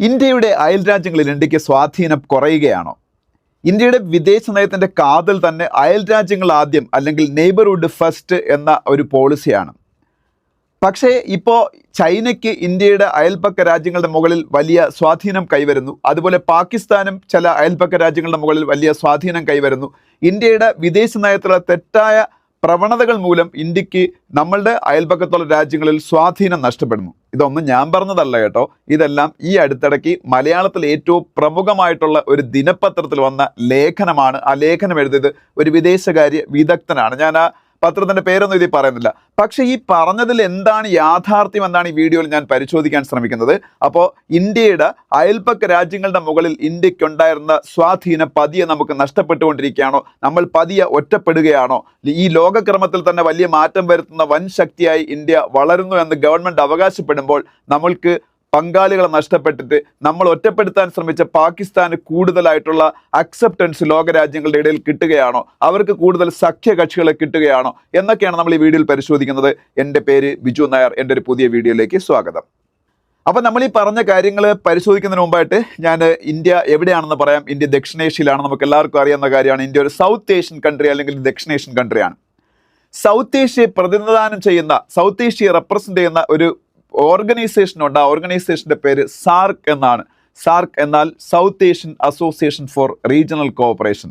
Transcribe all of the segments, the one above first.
ഇന്ത്യയുടെ അയൽ രാജ്യങ്ങളിൽ ഇന്ത്യയ്ക്ക് സ്വാധീനം കുറയുകയാണോ? ഇന്ത്യയുടെ വിദേശ നയത്തിന്റെ കാതൽ തന്നെ അയൽ രാജ്യങ്ങൾ ആദ്യം അല്ലെങ്കിൽ നെയ്ബർഹുഡ് ഫസ്റ്റ് എന്ന ഒരു പോളിസിയാണ് പക്ഷേ ഇപ്പോൾ ചൈനയ്ക്ക് ഇന്ത്യയുടെ അയൽപക്ക രാജ്യങ്ങളുടെ മുകളിൽ വലിയ സ്വാധീനം കൈവരുന്നു. അതുപോലെ പാകിസ്ഥാനും ചില അയൽപക്ക രാജ്യങ്ങളുടെ മുകളിൽ വലിയ സ്വാധീനം കൈവരുന്നു. ഇന്ത്യയുടെ വിദേശ നയത്തിലുള്ള തെറ്റായ പ്രവണതകൾ മൂലം ഇന്ത്യയ്ക്ക് നമ്മളുടെ അയൽപക്കത്തുള്ള രാജ്യങ്ങളിൽ സ്വാധീനം നഷ്ടപ്പെടുന്നു. ഇതൊന്നും ഞാൻ പറഞ്ഞതല്ല കേട്ടോ. ഇതെല്ലാം ഈ അടുത്തിടയ്ക്ക് മലയാളത്തിൽ ഏറ്റവും പ്രമുഖമായിട്ടുള്ള ഒരു ദിനപത്രത്തിൽ വന്ന ലേഖനമാണ്. ആ ലേഖനം എഴുതിയത് ഒരു വിദേശകാര്യ വിദഗ്ധനാണ്. ഞാൻ ആ പത്രത്തിന്റെ പേരൊന്നും ഇതിൽ പറയുന്നില്ല. പക്ഷേ ഈ പറഞ്ഞതിൽ എന്താണ് യാഥാർത്ഥ്യം എന്നാണ് ഈ വീഡിയോയിൽ ഞാൻ പരിശോധിക്കാൻ ശ്രമിക്കുന്നത്. അപ്പോൾ ഇന്ത്യയുടെ അയൽപ്പക്ക രാജ്യങ്ങളുടെ മുകളിൽ ഇന്ത്യക്കുണ്ടായിരുന്ന സ്വാധീന പതിയെ നമുക്ക് നഷ്ടപ്പെട്ടുകൊണ്ടിരിക്കുകയാണോ? നമ്മൾ പതിയെ ഒറ്റപ്പെടുകയാണോ? ഈ ലോകക്രമത്തിൽ തന്നെ വലിയ മാറ്റം വരുത്തുന്ന വൻ ശക്തിയായി ഇന്ത്യ വളരുന്നു എന്ന് ഗവൺമെന്റ് അവകാശപ്പെടുമ്പോൾ നമ്മൾക്ക് പങ്കാളികളെ നഷ്ടപ്പെട്ടിട്ട് നമ്മൾ ഒറ്റപ്പെടുത്താൻ ശ്രമിച്ച പാകിസ്ഥാന് കൂടുതലായിട്ടുള്ള അക്സെപ്റ്റൻസ് ലോകരാജ്യങ്ങളുടെ ഇടയിൽ കിട്ടുകയാണോ? അവർക്ക് കൂടുതൽ സഖ്യകക്ഷികളെ കിട്ടുകയാണോ? എന്നൊക്കെയാണ് നമ്മൾ ഈ വീഡിയോയിൽ പരിശോധിക്കുന്നത്. എന്റെ പേര് ബിജു നായർ. എന്റെ ഒരു പുതിയ വീഡിയോയിലേക്ക് സ്വാഗതം. അപ്പം നമ്മൾ ഈ പറഞ്ഞ കാര്യങ്ങൾ പരിശോധിക്കുന്നതിന് മുമ്പായിട്ട് ഞാൻ ഇന്ത്യ എവിടെയാണെന്ന് പറയാം. ഇന്ത്യ ദക്ഷിണേഷ്യയിലാണ്. നമുക്ക് എല്ലാവർക്കും അറിയാവുന്ന കാര്യമാണ്. ഇന്ത്യ ഒരു സൗത്ത് ഏഷ്യൻ കൺട്രി അല്ലെങ്കിൽ ദക്ഷിണേഷ്യൻ കൺട്രിയാണ് സൗത്ത് ഏഷ്യയെ പ്രതിനിധാനം ചെയ്യുന്ന സൗത്ത് ഏഷ്യയെ റെപ്രസെന്റ് ചെയ്യുന്ന ഒരു ഓർഗനൈസേഷൻ ഉണ്ട്. ആ ഓർഗനൈസേഷന്റെ പേര് സാർക്ക് എന്നാണ്. സാർക്ക് എന്നാൽ South Asian Association for Regional Cooperation.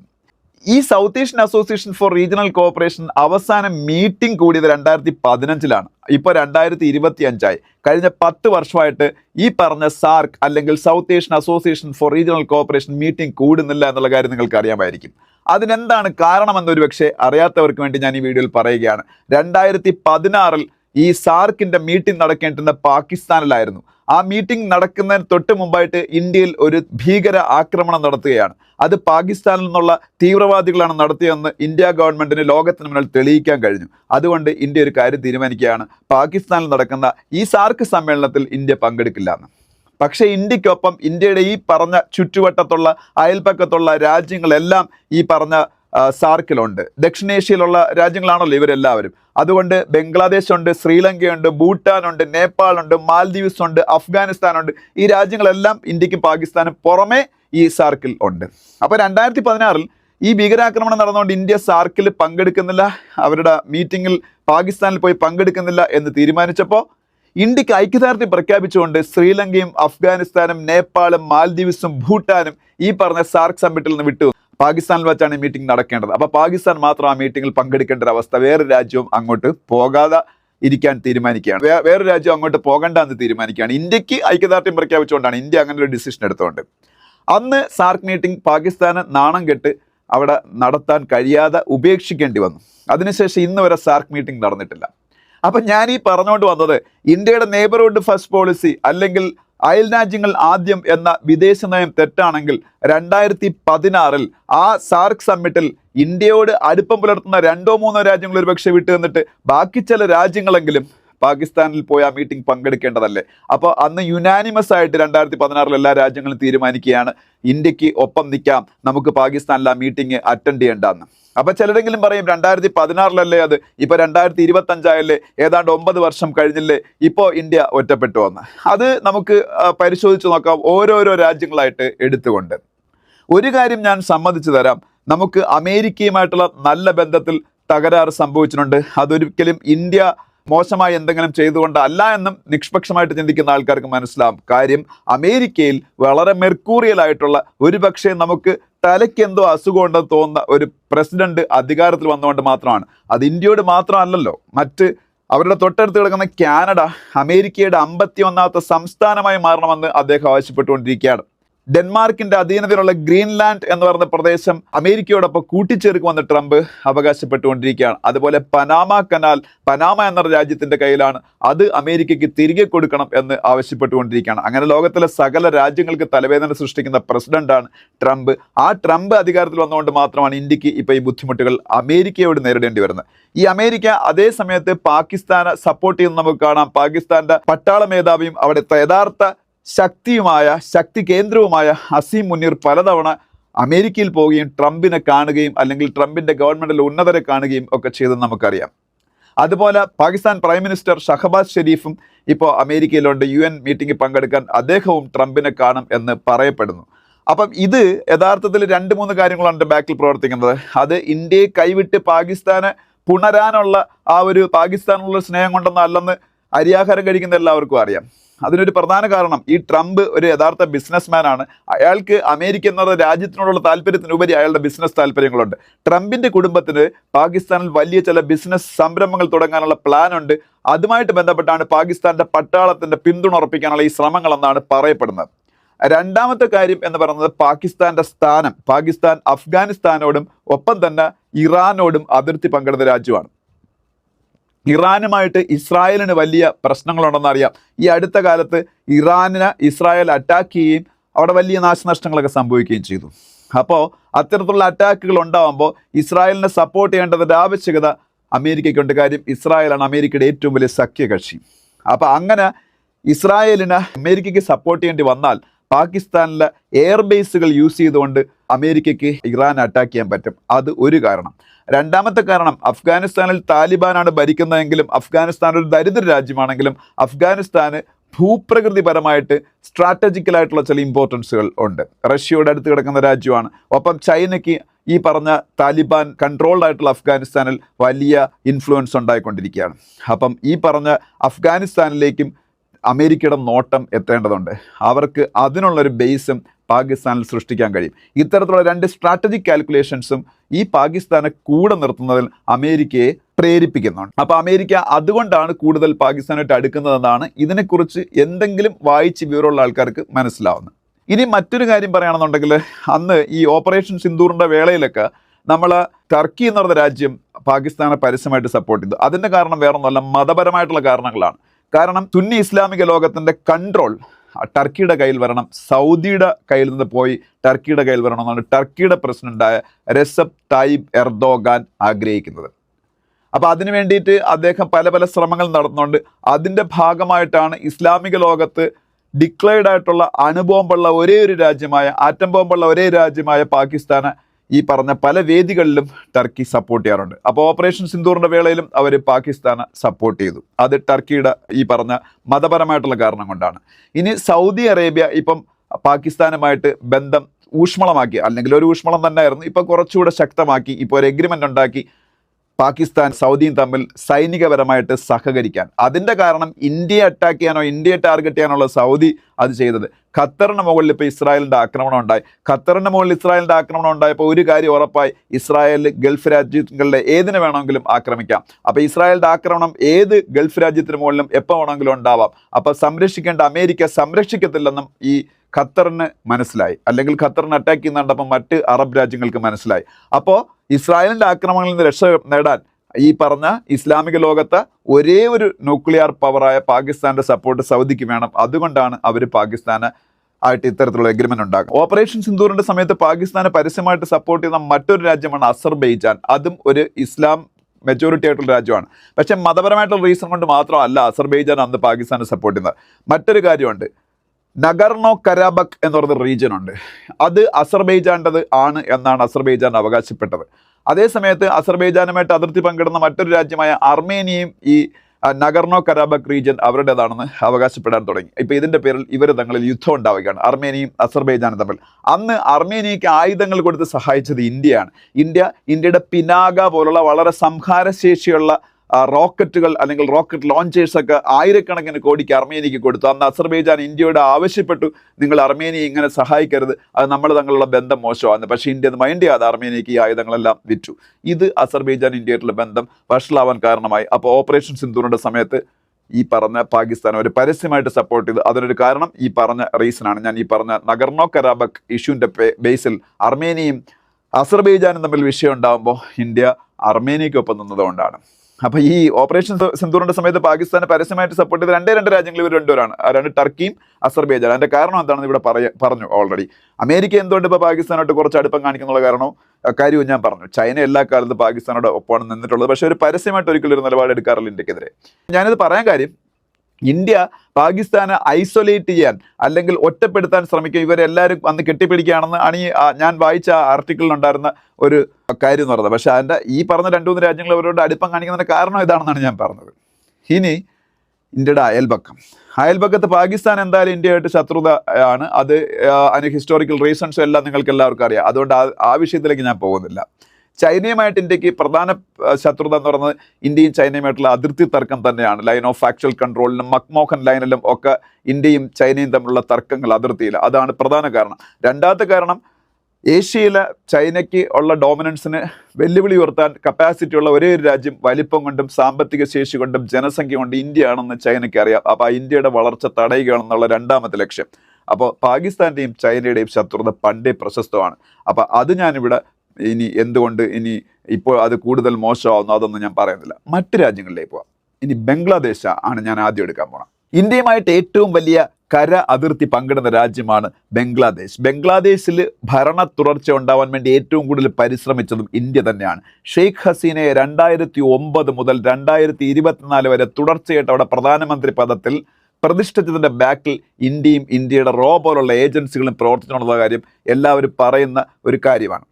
ഈ South Asian Association for Regional Cooperation അവസാന മീറ്റിംഗ് കൂടിയത് രണ്ടായിരത്തി പതിനഞ്ചിലാണ് ഇപ്പോൾ രണ്ടായിരത്തി ഇരുപത്തി അഞ്ചായി കഴിഞ്ഞ പത്ത് വർഷമായിട്ട് ഈ പറഞ്ഞ സാർക്ക് അല്ലെങ്കിൽ South Asian Association for Regional Cooperation meeting കൂടുന്നില്ല എന്നുള്ള കാര്യം നിങ്ങൾക്ക് അറിയാമായിരിക്കും. അതിനെന്താണ് കാരണമെന്നൊരു പക്ഷേ അറിയാത്തവർക്ക് വേണ്ടി ഞാൻ ഈ വീഡിയോയിൽ പറയുകയാണ്. രണ്ടായിരത്തി പതിനാറിൽ ഈ സാർക്കിന്റെ മീറ്റിംഗ് നടക്കേണ്ടുന്ന പാകിസ്ഥാനിലായിരുന്നു. ആ മീറ്റിംഗ് നടക്കുന്നതിന് തൊട്ട് മുമ്പായിട്ട് ഇന്ത്യയിൽ ഒരു ഭീകര ആക്രമണം നടത്തുകയാണ്. അത് പാകിസ്ഥാനിൽ നിന്നുള്ള തീവ്രവാദികളാണ് നടത്തിയതെന്ന് ഇന്ത്യ ഗവൺമെന്റിന് ലോകത്തിന് മുന്നിൽ തെളിയിക്കാൻ കഴിഞ്ഞു. അതുകൊണ്ട് ഇന്ത്യ ഒരു കാര്യം തീരുമാനിക്കുകയാണ്. പാകിസ്ഥാനിൽ നടക്കുന്ന ഈ സാർക്ക് സമ്മേളനത്തിൽ ഇന്ത്യ പങ്കെടുക്കില്ല എന്ന്. പക്ഷേ ഇന്ത്യക്കൊപ്പം ഇന്ത്യയുടെ ഈ പറഞ്ഞ ചുറ്റുവട്ടത്തുള്ള അയൽപ്പക്കത്തുള്ള രാജ്യങ്ങളെല്ലാം ഈ പറഞ്ഞ സാർക്കിലുണ്ട്. ദക്ഷിണേഷ്യയിലുള്ള രാജ്യങ്ങളാണല്ലോ ഇവരെല്ലാവരും. അതുകൊണ്ട് ബംഗ്ലാദേശ് ഉണ്ട് ശ്രീലങ്കയുണ്ട് ഭൂട്ടാനുണ്ട് നേപ്പാളുണ്ട് മാൽദീവ്സ് ഉണ്ട് അഫ്ഗാനിസ്ഥാനുണ്ട്. ഈ രാജ്യങ്ങളെല്ലാം ഇന്ത്യക്കും പാകിസ്ഥാനും പുറമേ ഈ സാർക്കിൽ ഉണ്ട്. അപ്പോൾ രണ്ടായിരത്തി പതിനാറിൽ ഈ ഭീകരാക്രമണം നടന്നുകൊണ്ട് ഇന്ത്യ സാർക്കിൽ പങ്കെടുക്കുന്നില്ല. അവരുടെ മീറ്റിങ്ങിൽ പാകിസ്ഥാനിൽ പോയി പങ്കെടുക്കുന്നില്ല എന്ന് തീരുമാനിച്ചപ്പോൾ ഇന്ത്യയ്ക്ക് ഐക്യദാർഢ്യം പ്രഖ്യാപിച്ചുകൊണ്ട് ശ്രീലങ്കയും അഫ്ഗാനിസ്ഥാനും നേപ്പാളും മാൽദീവ്സും ഭൂട്ടാനും ഈ പറഞ്ഞ സാർക്ക് സമ്മിറ്റിൽ നിന്ന് വിട്ടു. പാകിസ്ഥാനിൽ വെച്ചാണ് ഈ മീറ്റിംഗ് നടക്കേണ്ടത്. അപ്പോൾ പാകിസ്ഥാൻ മാത്രം ആ മീറ്റിംഗിൽ പങ്കെടുക്കേണ്ട ഒരു അവസ്ഥ വേറൊരു രാജ്യവും അങ്ങോട്ട് പോകാതെ ഇരിക്കാൻ തീരുമാനിക്കുകയാണ്. വേറെ രാജ്യം അങ്ങോട്ട് പോകണ്ട എന്ന് തീരുമാനിക്കുകയാണ്. ഇന്ത്യയ്ക്ക് ഐക്യദാർഢ്യം പ്രഖ്യാപിച്ചുകൊണ്ടാണ് ഇന്ത്യ അങ്ങനെ ഒരു ഡിസിഷൻ എടുത്തുകൊണ്ട് അന്ന് സാർക്ക് മീറ്റിംഗ് പാകിസ്ഥാന് നാണം കെട്ട് അവിടെ നടത്താൻ കഴിയാതെ ഉപേക്ഷിക്കേണ്ടി വന്നു. അതിനുശേഷം ഇന്ന് വരെ സാർക്ക് മീറ്റിംഗ് നടന്നിട്ടില്ല. അപ്പം ഞാൻ ഈ പറഞ്ഞുകൊണ്ട് വന്നത് ഇന്ത്യയുടെ നെയ്ബർഹുഡ് ഫസ്റ്റ് പോളിസി അല്ലെങ്കിൽ അയൽ രാജ്യങ്ങൾ ആദ്യം എന്ന വിദേശ നയം തെറ്റാണെങ്കിൽ രണ്ടായിരത്തി പതിനാറിൽ ആ സാർക്ക് സമ്മിറ്റിൽ ഇന്ത്യയോട് അടുപ്പം പുലർത്തുന്ന രണ്ടോ മൂന്നോ രാജ്യങ്ങൾ ഒരുപക്ഷെ വിട്ടു നിന്നിട്ട് ബാക്കി ചില രാജ്യങ്ങളെങ്കിലും പാകിസ്ഥാനിൽ പോയി ആ മീറ്റിംഗ് പങ്കെടുക്കേണ്ടതല്ലേ? അപ്പോൾ അന്ന് യുനാനിമസ് ആയിട്ട് രണ്ടായിരത്തി പതിനാറിൽ എല്ലാ രാജ്യങ്ങളും തീരുമാനിക്കുകയാണ്. ഇന്ത്യയ്ക്ക് ഒപ്പം നിൽക്കാം. നമുക്ക് പാകിസ്ഥാനിൽ ആ മീറ്റിംഗ് അറ്റൻഡ് ചെയ്യേണ്ടെന്ന് അപ്പൊ ചിലരെങ്കിലും പറയും രണ്ടായിരത്തി പതിനാറിലല്ലേ അത്? ഇപ്പൊ രണ്ടായിരത്തി ഇരുപത്തി അഞ്ചായല്ലേ ഏതാണ്ട് ഒമ്പത് വർഷം കഴിഞ്ഞില്ലേ? ഇപ്പോൾ ഇന്ത്യ ഒറ്റപ്പെട്ടു വന്ന്. അത് നമുക്ക് പരിശോധിച്ച് നോക്കാം. ഓരോരോ രാജ്യങ്ങളായിട്ട് എടുത്തുകൊണ്ട്. ഒരു കാര്യം ഞാൻ സമ്മതിച്ചു തരാം. നമുക്ക് അമേരിക്കയുമായിട്ടുള്ള നല്ല ബന്ധത്തിൽ തകരാറ് സംഭവിച്ചിട്ടുണ്ട്. അതൊരിക്കലും ഇന്ത്യ മോശമായി എന്തെങ്കിലും ചെയ്തുകൊണ്ട് അല്ല എന്നും നിഷ്പക്ഷമായിട്ട് ചിന്തിക്കുന്ന ആൾക്കാർക്ക് മനസ്സിലാവും. കാര്യം അമേരിക്കയിൽ വളരെ മെർക്കൂറിയലായിട്ടുള്ള ഒരു പക്ഷേ നമുക്ക് തലയ്ക്ക് എന്തോ അസുഖം ഉണ്ടെന്ന് തോന്നുന്ന ഒരു പ്രസിഡന്റ് അധികാരത്തിൽ വന്നുകൊണ്ട് മാത്രമാണ്. അത് ഇന്ത്യയോട് മാത്രമല്ലല്ലോ. മറ്റ് അവരുടെ തൊട്ടടുത്ത് കിടക്കുന്ന കാനഡ അമേരിക്കയുടെ അമ്പത്തി ഒന്നാമത്തെ സംസ്ഥാനമായി മാറണമെന്ന് അദ്ദേഹം ആവശ്യപ്പെട്ടുകൊണ്ടിരിക്കുകയാണ്. ഡെൻമാർക്കിന്റെ അധീനതയിലുള്ള ഗ്രീൻലാൻഡ് എന്ന് പറയുന്ന പ്രദേശം അമേരിക്കയോടൊപ്പം കൂട്ടിച്ചേർക്കുമെന്ന് ട്രംപ് അവകാശപ്പെട്ടുകൊണ്ടിരിക്കുകയാണ്. അതുപോലെ പനാമ കനാൽ പനാമ എന്ന രാജ്യത്തിന്റെ കയ്യിലാണ് അത് അമേരിക്കയ്ക്ക് തിരികെ കൊടുക്കണം എന്ന് ആവശ്യപ്പെട്ടുകൊണ്ടിരിക്കുകയാണ്. അങ്ങനെ ലോകത്തിലെ സകല രാജ്യങ്ങൾക്ക് തലവേദന സൃഷ്ടിക്കുന്ന പ്രസിഡന്റാണ് ട്രംപ്. ആ ട്രംപ് അധികാരത്തിൽ വന്നുകൊണ്ട് മാത്രമാണ് ഇന്ത്യയ്ക്ക് ഇപ്പൊ ഈ ബുദ്ധിമുട്ടുകൾ അമേരിക്കയോട് നേരിടേണ്ടി വരുന്നത്. ഈ അമേരിക്ക അതേ സമയത്ത് പാകിസ്ഥാനെ സപ്പോർട്ട് ചെയ്യുന്ന നമുക്ക് കാണാം. പാകിസ്ഥാന്റെ പട്ടാള മേധാവിയും അവിടുത്തെ യഥാർത്ഥ ശക്തിയുമായ ശക്തി കേന്ദ്രവുമായ അസീം മുനീർ പലതവണ അമേരിക്കയിൽ പോവുകയും ട്രംപിനെ കാണുകയും അല്ലെങ്കിൽ ട്രംപിന്റെ ഗവൺമെന്റിൽ ഉന്നതരെ കാണുകയും ഒക്കെ ചെയ്തെന്ന് നമുക്കറിയാം. അതുപോലെ പാകിസ്ഥാൻ പ്രൈം മിനിസ്റ്റർ ഷഹബാസ് ഷെരീഫും ഇപ്പോൾ അമേരിക്കയിലുണ്ട്. യു എൻ മീറ്റിംഗിൽ പങ്കെടുക്കാൻ അദ്ദേഹവും ട്രംപിനെ കാണും എന്ന് പറയപ്പെടുന്നു. അപ്പം ഇത് യഥാർത്ഥത്തിൽ രണ്ട് മൂന്ന് കാര്യങ്ങളാണ് ബാക്കിൽ പ്രവർത്തിക്കുന്നത്. അത് ഇന്ത്യയെ കൈവിട്ട് പാകിസ്ഥാനെ പുണരാനുള്ള ആ ഒരു പാകിസ്ഥാനുള്ള സ്നേഹം കൊണ്ടൊന്നും അല്ലെന്ന് അരിയാഹാരം കഴിക്കുന്ന എല്ലാവർക്കും അറിയാം. അതിനൊരു പ്രധാന കാരണം ഈ ട്രംപ് ഒരു യഥാർത്ഥ ബിസിനസ്മാൻ ആണ്. അയാൾക്ക് അമേരിക്ക എന്ന രാജ്യത്തിനോടുള്ള താല്പര്യത്തിനുപരി അയാളുടെ ബിസിനസ് താല്പര്യങ്ങളുണ്ട്. ട്രംപിന്റെ കുടുംബത്തിന് പാകിസ്ഥാനിൽ വലിയ ചില ബിസിനസ് സംരംഭങ്ങൾ തുടങ്ങാനുള്ള പ്ലാൻ ഉണ്ട്. അതുമായിട്ട് ബന്ധപ്പെട്ടാണ് പാകിസ്ഥാന്റെ പട്ടാളത്തിന്റെ പിന്തുണ ഉറപ്പിക്കാനുള്ള ഈ ശ്രമങ്ങളെന്നാണ് പറയപ്പെടുന്നത്. രണ്ടാമത്തെ കാര്യം എന്ന് പറയുന്നത് പാകിസ്ഥാന്റെ സ്ഥാനം. പാകിസ്ഥാൻ അഫ്ഗാനിസ്ഥാനോടും ഒപ്പം തന്നെ ഇറാനോടും അതിർത്തി പങ്കിടുന്ന രാജ്യമാണ്. ഇറാനുമായിട്ട് ഇസ്രായേലിന് വലിയ പ്രശ്നങ്ങളുണ്ടെന്ന് അറിയാം. ഈ അടുത്ത കാലത്ത് ഇറാനിനെ ഇസ്രായേൽ അറ്റാക്ക് ചെയ്യുകയും അവിടെ വലിയ നാശനഷ്ടങ്ങളൊക്കെ സംഭവിക്കുകയും ചെയ്തു. അപ്പോൾ അത്തരത്തിലുള്ള അറ്റാക്കുകൾ ഉണ്ടാകുമ്പോൾ ഇസ്രായേലിനെ സപ്പോർട്ട് ചെയ്യേണ്ടതിന്റെ ആവശ്യകത അമേരിക്കയ്ക്കുണ്ട്. കാര്യം ഇസ്രായേലാണ് അമേരിക്കയുടെ ഏറ്റവും വലിയ സഖ്യകക്ഷി. അപ്പോൾ അങ്ങനെ ഇസ്രായേലിന് അമേരിക്കയ്ക്ക് സപ്പോർട്ട് ചെയ്യേണ്ടി വന്നാൽ പാകിസ്ഥാനിലെ എയർബേസുകൾ യൂസ് ചെയ്തുകൊണ്ട് അമേരിക്കയ്ക്ക് ഇറാൻ അറ്റാക്ക് ചെയ്യാൻ പറ്റും. അത് ഒരു കാരണം. രണ്ടാമത്തെ കാരണം അഫ്ഗാനിസ്ഥാനിൽ താലിബാനാണ് ഭരിക്കുന്നതെങ്കിലും അഫ്ഗാനിസ്ഥാൻ ഒരു ദരിദ്ര രാജ്യമാണെങ്കിലും അഫ്ഗാനിസ്ഥാന് ഭൂപ്രകൃതിപരമായിട്ട് സ്ട്രാറ്റജിക്കലായിട്ടുള്ള ചില ഇമ്പോർട്ടൻസുകൾ ഉണ്ട്. റഷ്യയുടെ അടുത്ത് കിടക്കുന്ന രാജ്യമാണ്. ഒപ്പം ചൈനയ്ക്ക് ഈ പറഞ്ഞ താലിബാൻ കൺട്രോൾഡ് ആയിട്ടുള്ള അഫ്ഗാനിസ്ഥാനിൽ വലിയ ഇൻഫ്ലുവൻസ് ഉണ്ടായിക്കൊണ്ടിരിക്കുകയാണ്. അപ്പം ഈ പറഞ്ഞ അഫ്ഗാനിസ്ഥാനിലേക്കും അമേരിക്കയുടെ നോട്ടം എത്തേണ്ടതുണ്ട്. അവർക്ക് അതിനുള്ളൊരു ബേസും പാകിസ്ഥാനിൽ സൃഷ്ടിക്കാൻ കഴിയും. ഇത്തരത്തിലുള്ള രണ്ട് സ്ട്രാറ്റജിക് കാൽക്കുലേഷൻസും ഈ പാകിസ്ഥാനെ കൂടെ നിർത്തുന്നതിൽ അമേരിക്കയെ പ്രേരിപ്പിക്കുന്നുണ്ട്. അപ്പോൾ അമേരിക്ക അതുകൊണ്ടാണ് കൂടുതൽ പാകിസ്ഥാനായിട്ട് അടുക്കുന്നതെന്നാണ് ഇതിനെക്കുറിച്ച് എന്തെങ്കിലും വായിച്ച് വിവരമുള്ള ആൾക്കാർക്ക് മനസ്സിലാവുന്നത്. ഇനി മറ്റൊരു കാര്യം പറയുകയാണെന്നുണ്ടെങ്കിൽ അന്ന് ഈ ഓപ്പറേഷൻ സിന്ദൂറിന്റെ വേളയിലൊക്കെ നമ്മൾ ടർക്കി എന്ന് പറഞ്ഞ രാജ്യം പാകിസ്ഥാനെ പരസ്യമായിട്ട് സപ്പോർട്ട് ചെയ്തു. അതിന്റെ കാരണം വേറൊന്നുമല്ല മതപരമായിട്ടുള്ള കാരണങ്ങളാണ്. കാരണം സുന്നി ഇസ്ലാമിക ലോകത്തിന്റെ കൺട്രോൾ ടർക്കിയുടെ കയ്യിൽ വരണം സൗദിയുടെ കയ്യിൽ നിന്ന് പോയി ടർക്കിയുടെ കയ്യിൽ വരണം എന്നാണ് ടർക്കിയുടെ പ്രസിഡന്റായ രസബ് തായിബ് എർദോഗാൻ ആഗ്രഹിക്കുന്നത്. അപ്പോൾ അതിനു വേണ്ടിയിട്ട് അദ്ദേഹം പല പല ശ്രമങ്ങൾ നടത്തുന്നുണ്ട്. അതിന്റെ ഭാഗമായിട്ടാണ് ഇസ്ലാമിക ലോകത്ത് ഡിക്ലെയർഡ് ആയിട്ടുള്ള അണുബോംബുള്ള ഒരേ ഒരു രാജ്യമായ ആറ്റം ബോംബുള്ള ഒരേ രാജ്യമായ പാകിസ്ഥാനെ ഈ പറഞ്ഞ പല വേദികളിലും ടർക്കി സപ്പോർട്ട് ചെയ്യാറുണ്ട്. അപ്പോൾ ഓപ്പറേഷൻ സിന്ദൂറിന്റെ വേളയിലും അവർ പാകിസ്ഥാനെ സപ്പോർട്ട് ചെയ്തു. അത് ടർക്കിയുടെ ഈ പറഞ്ഞ മതപരമായിട്ടുള്ള കാരണം കൊണ്ടാണ്. ഇനി സൗദി അറേബ്യ ഇപ്പം പാകിസ്ഥാനുമായിട്ട് ബന്ധം ഊഷ്മളമാക്കി അല്ലെങ്കിൽ ഒരു ഊഷ്മളം തന്നെയായിരുന്നു ഇപ്പം കുറച്ചുകൂടെ ശക്തമാക്കി ഇപ്പോൾ ഒരു എഗ്രിമെന്റ് ഉണ്ടാക്കി പാകിസ്ഥാൻ സൗദിയും തമ്മിൽ സൈനികപരമായിട്ട് സഹകരിക്കാൻ. അതിന്റെ കാരണം ഇന്ത്യയെ അറ്റാക്ക് ചെയ്യാനോ ഇന്ത്യയെ ടാർഗറ്റ് ചെയ്യാനുള്ള സൗദി അത് ചെയ്തത്. ഖത്തറിന് മുകളിൽ ഇപ്പോൾ ഇസ്രായേലിന്റെ ആക്രമണം ഉണ്ടായി. ഖത്തറിന് മുകളിൽ ഇസ്രായേലിന്റെ ആക്രമണം ഉണ്ടായപ്പോൾ ഒരു കാര്യം ഉറപ്പായി ഇസ്രായേൽ ഗൾഫ് രാജ്യങ്ങളുടെ ഏതിനെ വേണമെങ്കിലും ആക്രമിക്കാം. അപ്പോൾ ഇസ്രായേലിന്റെ ആക്രമണം ഏത് ഗൾഫ് രാജ്യത്തിന് മുകളിലും എപ്പോൾ വേണമെങ്കിലും ഉണ്ടാവാം. അപ്പോൾ സംരക്ഷിക്കേണ്ട അമേരിക്ക സംരക്ഷിക്കത്തില്ലെന്നും ഈ ഖത്തറിന് മനസ്സിലായി. അല്ലെങ്കിൽ ഖത്തറിന് അറ്റാക്ക് ചെയ്യുന്നുണ്ടപ്പോൾ മറ്റ് അറബ് രാജ്യങ്ങൾക്ക് മനസ്സിലായി. അപ്പോൾ ഇസ്രായേലിന്റെ ആക്രമണങ്ങളിൽ നിന്ന് രക്ഷ നേടാൻ ഈ പറഞ്ഞ ഇസ്ലാമിക ലോകത്ത് ഒരേ ഒരു ന്യൂക്ലിയർ പവറായ പാകിസ്ഥാന്റെ സപ്പോർട്ട് സൗദിക്ക് വേണം. അതുകൊണ്ടാണ് അവർ പാകിസ്ഥാന് ആയിട്ട് ഇത്തരത്തിലുള്ള എഗ്രിമെന്റ് ഉണ്ടാകും ഓപ്പറേഷൻ സിന്ദൂറിന്റെ സമയത്ത് പാകിസ്ഥാനെ പരസ്യമായിട്ട് സപ്പോർട്ട് ചെയ്യുന്ന മറ്റൊരു രാജ്യമാണ് അസർബൈജാൻ. അതും ഒരു ഇസ്ലാം മെജോറിറ്റി ആയിട്ടുള്ള രാജ്യമാണ്. പക്ഷേ മതപരമായിട്ടുള്ള റീസൺ കൊണ്ട് മാത്രമല്ല അസർബൈജാൻ അന്ന് പാകിസ്ഥാനെ സപ്പോർട്ട് ചെയ്യുന്നത്. മറ്റൊരു കാര്യമുണ്ട്. നഗർണോ കരാബക് എന്ന് പറയുന്ന റീജിയൻ ഉണ്ട്. അത് അസർബൈജാന്റെത് ആണ് എന്നാണ് അസർബൈജാൻ അവകാശപ്പെട്ടത്. അതേസമയത്ത് അസർബൈജാനുമായിട്ട് അതിർത്തി പങ്കിടുന്ന മറ്റൊരു രാജ്യമായ അർമേനിയയും ഈ നഗർണോ കരാബക് റീജിയൻ അവരുടേതാണെന്ന് അവകാശപ്പെടാൻ തുടങ്ങി. ഇപ്പോൾ ഇതിന്റെ പേരിൽ ഇവർ തങ്ങളിൽ യുദ്ധം ഉണ്ടാവുകയാണ്. അർമേനിയയും അസർബൈജാനും തമ്മിൽ. അന്ന് അർമേനിയയ്ക്ക് ആയുധങ്ങൾ കൊടുത്ത് സഹായിച്ചത് ഇന്ത്യയാണ്. ഇന്ത്യ ഇന്ത്യയുടെ പിനാക പോലുള്ള വളരെ സംഹാരശേഷിയുള്ള റോക്കറ്റുകൾ അല്ലെങ്കിൽ റോക്കറ്റ് ലോഞ്ചേഴ്സ് ഒക്കെ ആയിരക്കണക്കിന് കോടിക്ക് അർമേനിയക്ക് കൊടുത്തു. അന്ന് അസർബൈജാൻ ഇന്ത്യയോട് ആവശ്യപ്പെട്ടു നിങ്ങൾ അർമേനിയ ഇങ്ങനെ സഹായിക്കരുത്. അത് നമ്മൾ തങ്ങളുള്ള ബന്ധം മോശമാണ് പക്ഷേ ഇന്ത്യ അത് മൈൻഡ് ചെയ്യാതെ അർമേനിയക്ക് ഈ ആയുധങ്ങളെല്ലാം വിറ്റു. ഇത് അസർബൈജാൻ ഇന്ത്യയായിട്ടുള്ള ബന്ധം വഷളാവാൻ കാരണമായി. അപ്പോൾ ഓപ്പറേഷൻ സിന്ധുവിന്റെ സമയത്ത് ഈ പറഞ്ഞ പാകിസ്ഥാൻ ഒരു പരസ്യമായിട്ട് സപ്പോർട്ട് ചെയ്തു. അതിനൊരു കാരണം ഈ പറഞ്ഞ റീസണാണ്. ഞാൻ ഈ പറഞ്ഞ നഗർണോ കരാബക് ഇഷ്യൂവിന്റെ ബേസിൽ അർമേനിയയും അസർബൈജാനും തമ്മിൽ വിഷയം ഉണ്ടാകുമ്പോൾ ഇന്ത്യ അർമേനിയക്കൊപ്പം നിന്നതുകൊണ്ടാണ്. അപ്പോൾ ഈ ഓപ്പറേഷൻ സിന്ദൂറിന്റെ സമയത്ത് പാകിസ്ഥാനെ പരസ്യമായിട്ട് സപ്പോർട്ട് ചെയ്ത രണ്ടേ രണ്ട് രാജ്യങ്ങൾ ഇവർ രണ്ടുപേരാണ്. രണ്ട് ടർക്കിയും അസർബൈജാൻ. അതിന്റെ കാരണം എന്താണെന്ന് ഇവിടെ പറയ പറഞ്ഞു ഓൾറെഡി അമേരിക്ക എന്തുകൊണ്ട് ഇപ്പോൾ പാകിസ്ഥാനായിട്ട് കുറച്ച് അടുപ്പം കാണിക്കുന്നുള്ള കാരണം കാര്യവും ഞാൻ പറഞ്ഞു. ചൈന എല്ലാ കാലത്തും പാകിസ്ഥാനോട് ഒപ്പമാണ് നിന്നിട്ടുള്ളത്. പക്ഷേ ഒരു പരസ്യമായിട്ട് ഒരിക്കലും ഒരു നിലപാട് എടുക്കാറില്ല ഇന്ത്യക്കെതിരെ. ഞാനിത് പറയാൻ കാര്യം ഇന്ത്യ പാകിസ്ഥാനെ ഐസൊലേറ്റ് ചെയ്യാൻ അല്ലെങ്കിൽ ഒറ്റപ്പെടുത്താൻ ശ്രമിക്കും. ഇവരെല്ലാവരും അന്ന് കെട്ടിപ്പിടിക്കുകയാണെന്ന് ആണ് ഈ ഞാൻ വായിച്ച ആർട്ടിക്കിളിലുണ്ടായിരുന്ന ഒരു കാര്യം എന്ന് പറയുന്നത്. പക്ഷേ അതിന്റെ ഈ പറഞ്ഞ രണ്ടു മൂന്ന് രാജ്യങ്ങൾ അവരോട് അടുപ്പം കാണിക്കുന്നതിന്റെ കാരണം ഇതാണെന്നാണ് ഞാൻ പറഞ്ഞത്. ഇനി ഇന്ത്യയുടെ അയൽപക്കം. അയൽപക്കത്ത് പാകിസ്ഥാൻ എന്തായാലും ഇന്ത്യയായിട്ട് ശത്രുത ആണ്. അത് അതിന് ഹിസ്റ്റോറിക്കൽ റീസൺസും എല്ലാം നിങ്ങൾക്ക് എല്ലാവർക്കും അറിയാം. അതുകൊണ്ട് ആ വിഷയത്തിലേക്ക് ഞാൻ പോകുന്നില്ല. ചൈനയുമായിട്ട് ഇന്ത്യയ്ക്ക് പ്രധാന ശത്രുത എന്ന് പറയുന്നത് ഇന്ത്യയും ചൈനയുമായിട്ടുള്ള അതിർത്തി തർക്കം തന്നെയാണ്. ലൈൻ ഓഫ് ആക്ച്വൽ കൺട്രോളിലും മക്മോഹൻ ലൈനിലും ഒക്കെ ഇന്ത്യയും ചൈനയും തമ്മിലുള്ള തർക്കങ്ങൾ അതിർത്തിയിൽ. അതാണ് പ്രധാന കാരണം. രണ്ടാമത്തെ കാരണം ഏഷ്യയിലെ ചൈനയ്ക്ക് ഉള്ള ഡോമിനൻസിന് വെല്ലുവിളി ഉയർത്താൻ കപ്പാസിറ്റി ഉള്ള ഒരേ ഒരു രാജ്യം വലിപ്പം കൊണ്ടും സാമ്പത്തിക ശേഷി കൊണ്ടും ജനസംഖ്യ കൊണ്ടും ഇന്ത്യ ആണെന്ന് ചൈനയ്ക്ക് അറിയാം. അപ്പോൾ ആ ഇന്ത്യയുടെ വളർച്ച തടയുകയാണെന്നുള്ള രണ്ടാമത്തെ ലക്ഷ്യം. അപ്പോൾ പാകിസ്ഥാന്റെയും ചൈനയുടെയും ശത്രുത പണ്ടേ പ്രശസ്തമാണ്. അപ്പോൾ അത് ഞാനിവിടെ ഇനി എന്തുകൊണ്ട് ഇനി ഇപ്പോൾ അത് കൂടുതൽ മോശമാവുന്നു അതൊന്നും ഞാൻ പറയുന്നില്ല. മറ്റ് രാജ്യങ്ങളിലേക്ക് പോവാം. ഇനി ബംഗ്ലാദേശ് ആണ് ഞാൻ ആദ്യം എടുക്കാൻ പോണം ഇന്ത്യയുമായിട്ട് ഏറ്റവും വലിയ കര അതിർത്തി പങ്കിടുന്ന രാജ്യമാണ് ബംഗ്ലാദേശ്. ബംഗ്ലാദേശിൽ ഭരണ തുടർച്ച ഉണ്ടാവാൻ വേണ്ടി ഏറ്റവും കൂടുതൽ പരിശ്രമിച്ചതും ഇന്ത്യ തന്നെയാണ്. ഷെയ്ഖ് ഹസീനയെ രണ്ടായിരത്തി ഒമ്പത് മുതൽ രണ്ടായിരത്തി ഇരുപത്തിനാല് വരെ തുടർച്ചയായിട്ട് അവിടെ പ്രധാനമന്ത്രി പദത്തിൽ പ്രതിഷ്ഠിച്ചതിന്റെ ബാക്കിൽ ഇന്ത്യയും ഇന്ത്യയുടെ റോ പോലുള്ള ഏജൻസികളും പ്രവർത്തിച്ചുള്ള കാര്യം എല്ലാവരും പറയുന്ന ഒരു കാര്യമാണ്.